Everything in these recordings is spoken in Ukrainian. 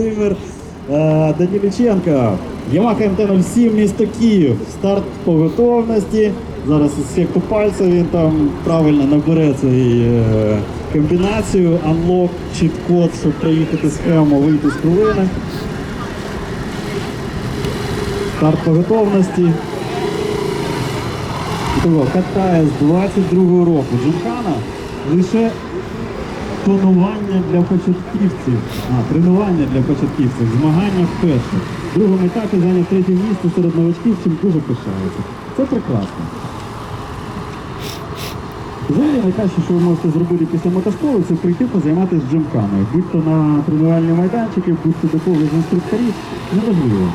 Володимир е, Даніліченко. Ямаха МТ-07, місто Київ. Старт по готовності. Зараз секту пальця він там правильно набере цей е, комбінацію, анлок, чіт-код, щоб проїхати схему, вийти з хвилини. Старт по готовності. Того, катає з 22-го року. Джимхана лише тонування для початківців, а, тренування для початківців, змагання вперше. В другому етапі зайняв третє місце серед новачків, чим дуже пишається. Це прекрасно. Взагалі найкраще, що ви можете зробити після мотошколи, це прийти позайматися джимканою. Будь-то на тренувальні майданчики, будь-то до когось інструкторів, неважливо.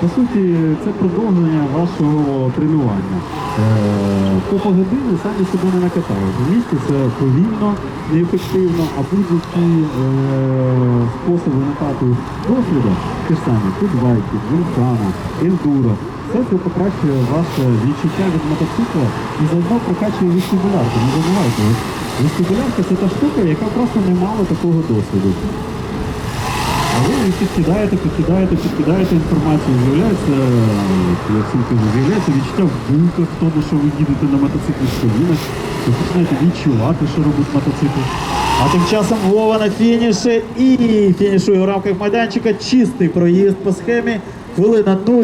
По суті, це продовження вашого тренування. Е, По погодини самі себе не накатають. В місті це повільно, неефективно, а будь-які е, способи накату досвіду, ті ж самі, підбайки, джимкана, ендуро, все це покращує ваше відчуття від мотоцикла і заодно прокачує вестибулярку. Не забувайте, вестибулярка це та штука, яка просто не мала такого досвіду. А ви підкидаєте, підкидаєте, підкидаєте інформацію, з'являється, е, як тільки з'являється відчуття в булках, в тому, що ви їдете на мотоциклі колінах, ви починаєте відчувати, що робить мотоцикл. А тим часом Вова на фініші і фінішує в рамках майданчика чистий проїзд по схемі. Хвилина 0.